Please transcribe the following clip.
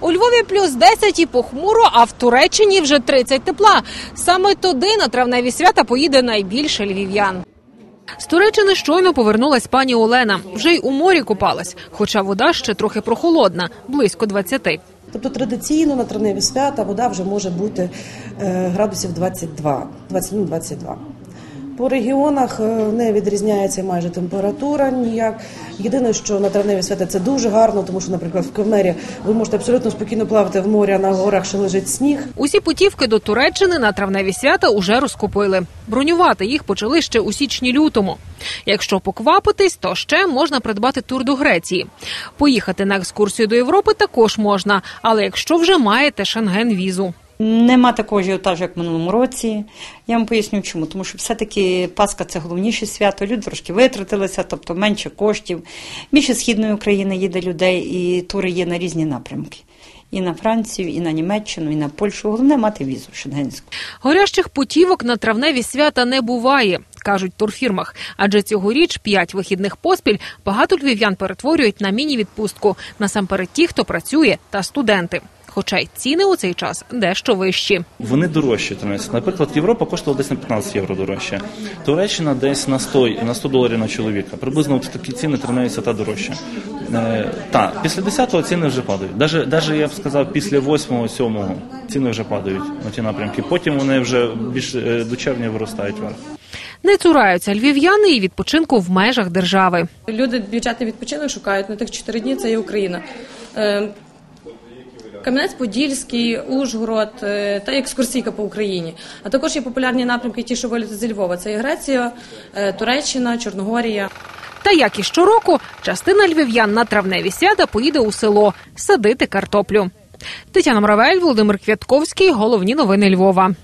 У Львові плюс 10 і похмуро, а в Туреччині вже 30 тепла. Саме туди на травневі свята поїде найбільше львів'ян. З Туреччини щойно повернулась пані Олена. Вже й у морі купалась, хоча вода ще трохи прохолодна, близько 20. Тобто традиційно на травневі свята вода вже може бути е, градусів 22, 21-22. По регіонах е, не відрізняється майже температура ніяк. Єдине, що на травневі свята це дуже гарно, тому що, наприклад, в Кевмері ви можете абсолютно спокійно плавати в морі, а на горах ще лежить сніг. Усі путівки до Туреччини на травневі свята уже розкупили. Бронювати їх почали ще у січні-лютому. Якщо поквапитись, то ще можна придбати тур до Греції. Поїхати на екскурсію до Європи також можна, але якщо вже маєте шенген-візу. Нема такого ажіотажу, як в минулому році. Я вам поясню, чому. Тому що все-таки Пасха це головніше свято. Люди трошки витратилися, тобто менше коштів. Більше східної України їде людей, і тури є на різні напрямки. І на Францію, і на Німеччину, і на Польщу. Головне мати візу шенгенську. Горящих путівок на травневі свята не буває, кажуть турфірмах. Адже цьогоріч п'ять вихідних поспіль багато львів'ян перетворюють на міні-відпустку. Насамперед ті, хто працює, та студенти. Хоча й ціни у цей час дещо вищі. Вони дорожчі. тренуються. Наприклад, Європа коштувала десь на 15 євро дорожче. Туреччина десь на 100, на 100 доларів на чоловіка. Приблизно от такі ціни тренуються та дорожче. Е, та, після 10-го ціни вже падають. Даже, даже я б сказав, після 8-го, 7-го ціни вже падають на ті напрямки. Потім вони вже більш е, до червня виростають вверх. Не цураються львів'яни і відпочинку в межах держави. Люди бюджетний відпочинок шукають на тих чотири дні. Це є Україна. Е, Кам'янець-Подільський, Ужгород е, та екскурсійка по Україні. А також є популярні напрямки, ті, що виліти зі Львова. Це і Греція, е, Туреччина, Чорногорія. Та як і щороку, частина львів'ян на травневі свята поїде у село садити картоплю. Тетяна Мравель, Володимир Квятковський. Головні новини Львова.